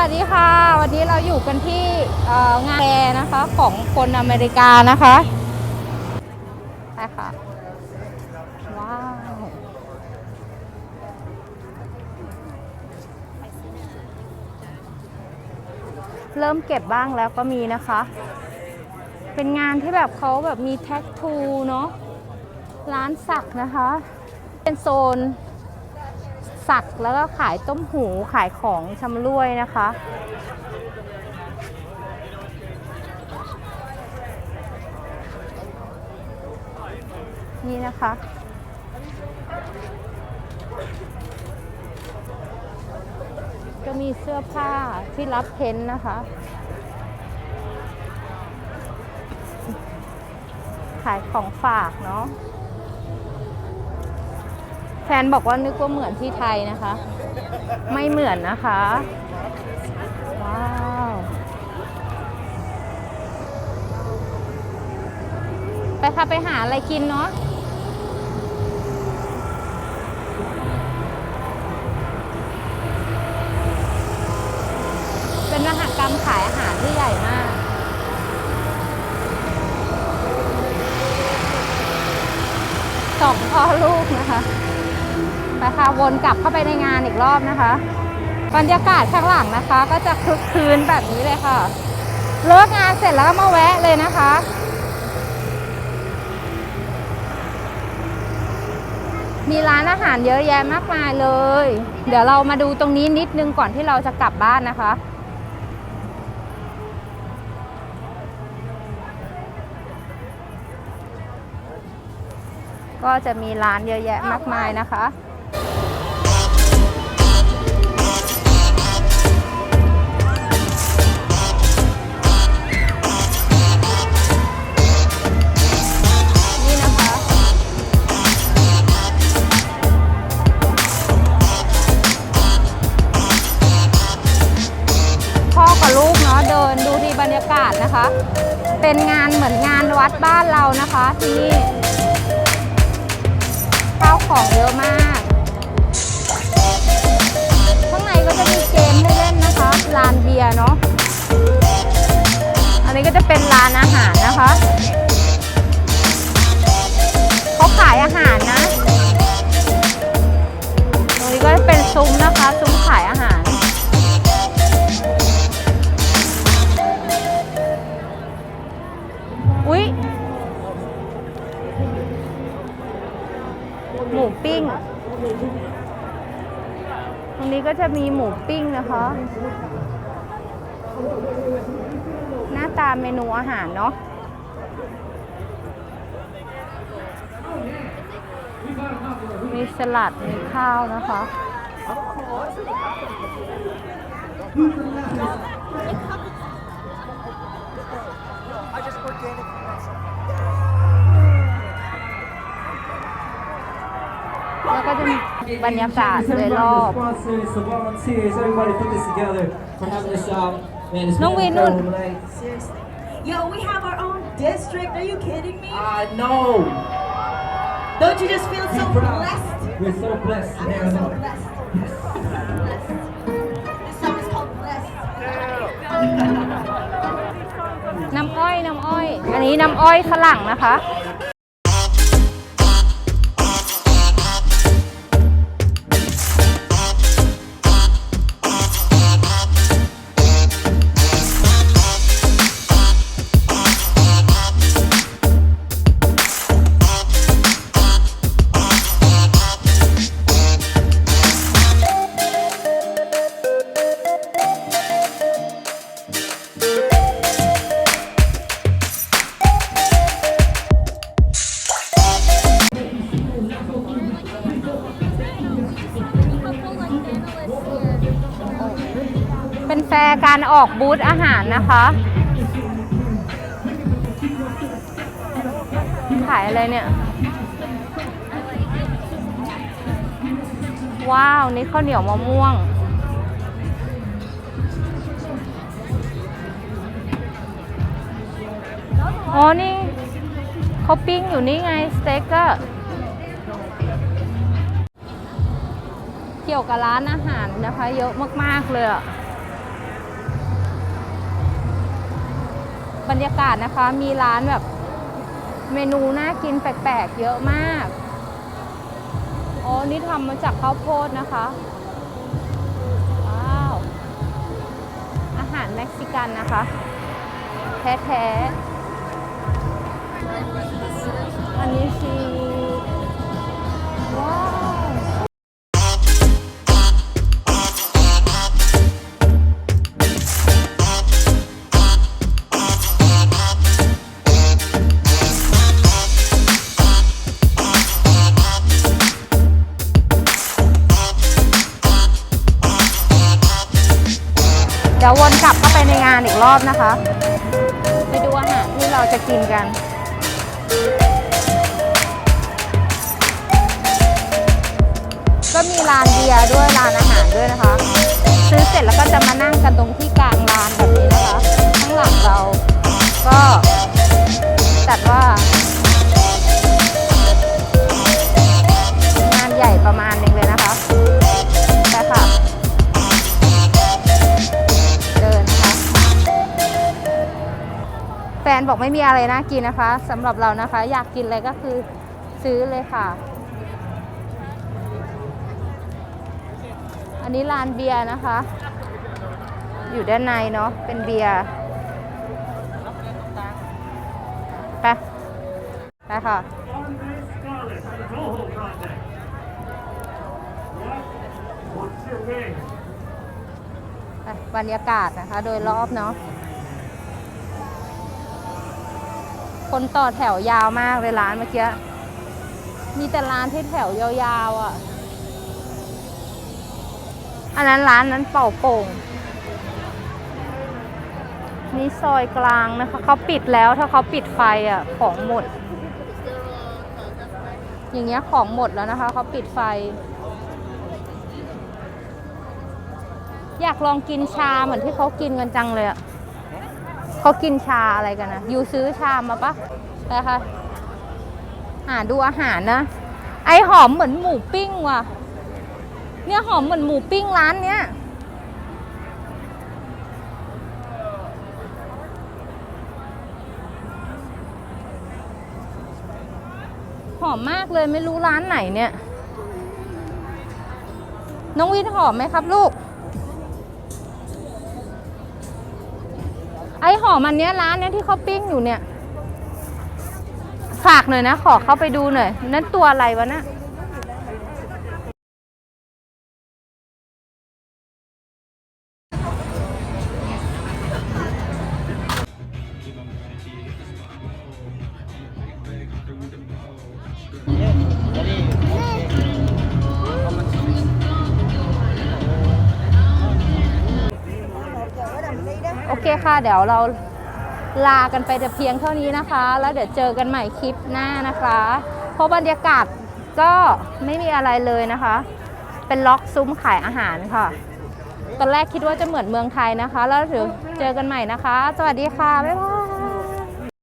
วัสดีค่ะ วันนี้เราอยู่กันที่งานแฟร์นะคะของคนอเมริกานะคะใช่ค่ะ ว้าว เริ่มเก็บบ้างแล้วก็มีนะคะ เป็นงานที่แบบเขาแบบมีแท็กทูเนาะร้านสักนะคะ เป็นโซน สักแล้วก็ขายต้มหูขายของชำร่วยนะคะ นี่นะคะ ก็มีเสื้อผ้าที่รับเพ้นนะคะ ขายของฝากเนาะ ฟนบอกว่านึกว่าเหมือนที่ไทยนะคะ ไม่เหมือนนะคะ ว้าว ไปค่ะไปหาอะไรกินเนาะเป็นมหกรรมขายอาหารที่ใหญ่มากสองพ่อลูกนะคะ ไปค่ะวนกลับเข้าไปในงานอีกรอบนะคะ บรรยากาศข้างหลังนะคะ ก็จะคึกคืนแบบนี้เลยค่ะ เลิกงานเสร็จแล้วก็มาแวะเลยนะคะมีร้านอาหารเยอะแยะมากมายเลย เดี๋ยวเรามาดูตรงนี้นิดนึงก่อนที่เราจะกลับบ้านนะคะ ก็จะมีร้านเยอะแยะมากมายนะคะ ดบ้านเรานะคะที่นี่ข้าวของเยอะมาก ข้างในก็จะมีเกมให้เล่นนะคะลานเบียร์เนาะอันนี้ก็จะเป็นร้านอาหารนะคะเขาขายอาหารนะตรงนี้ก็จะเป็นซุ้มนะคะซุ้มขายอาหาร รงนี้ก็จะมีหมูปิ้งนะคะ หน้าตาเมนูอาหารเนาะมีสลัด มีข้าวนะคะ แล้วก็จะมีบรรยากาศโดยรอบ Sponsors, the volunteers, everybody put this together for having this out. Man, it's No, been we incredible don't. tonight. Seriously. Yo, we have our own district. Are you kidding me? I know. Don't you just feel so Be proud. blessed? We're so blessed. I man. feel so blessed. blessed. This song is called Blessed. น้ำอ้อย น้ำอ้อย อันนี้น้ำอ้อยฝรั่งนะคะ การออกบูธอาหารนะคะ ขายอะไรเนี่ย ว้าว นี่ข้าวเหนียวมะม่วง อ๋อ นี่เขาปิ้งอยู่นี่ไง สเต็กก็เกี่ยวกับร้านอาหารนะคะ เยอะมาก ๆ เลยอะ บรรยากาศนะคะ มีร้านแบบเมนูน่ากินแปลกๆ เยอะมากอ๋อนี่ทำมาจากข้าวโพดนะคะ ว้าว อาหารเม็กซิกันนะคะ แท้ๆอันนี้ชี รอบนะคะ ไปดูอาหารที่เราจะกินกันก็มีร้านเบียร์ด้วยร้านอาหารด้วยนะคะ ซื้อเสร็จแล้วก็จะมานั่งกันตรงที่กลางลานแบบนี้นะคะ ข้างหลังเราก็จัดว่า บอกไม่มีอะไรน่ากินนะคะสำหรับเรานะคะ อยากกินอะไรก็คือซื้อเลยค่ะ อันนี้ร้านเบียร์นะคะ อยู่ด้านในเนาะเป็นเบียร์ไปไปค่ะไปบรรยากาศนะคะ โดยรอบเนาะ คนต่อแถวยาวมากเลยร้านเมื่อกี้ มีแต่ร้านที่แถวยาวๆอะ่ะ อันนั้นร้านนั้นเป่าโป่ง นี่ซอยกลางนะคะเขาปิดแล้วถ้าเขาปิดไฟอะ่ะของหมด อย่างเงี้ยของหมดแล้วนะคะเขาปิดไฟ อยากลองกินชาเหมือนที่เขากินกันจังเลยอะ เขากินชาอะไรกันนะยูซื้อชามาปะไปค่ะหาดูอาหารนะ ไอหอมเหมือนหมูปิ้งว่ะ เนี่ยหอมเหมือนหมูปิ้งร้านเนี้ยหอมมากเลยไม่รู้ร้านไหนเนี่ย น้องวินหอมไหมครับลูก ไอหอมอันเนี้ยร้านเนี้ยที่เขาปิ้งอยู่เนี่ย ฝากหน่อยนะ ขอเข้าไปดูหน่อย นั่นตัวอะไรวะนะ่ะ ค่ะ เดี๋ยวเราลากันไปแต่เพียงเท่านี้นะคะ แล้วเดี๋ยวเจอกันใหม่คลิปหน้านะคะ เพราะบรรยากาศก็ไม่มีอะไรเลยนะคะ เป็นล็อกซุ้มขายอาหารค่ะ ตอนแรกคิดว่าจะเหมือนเมืองไทยนะคะ แล้วเดี๋ยวเจอกันใหม่นะคะ สวัสดีค่ะ บ๊ายบาย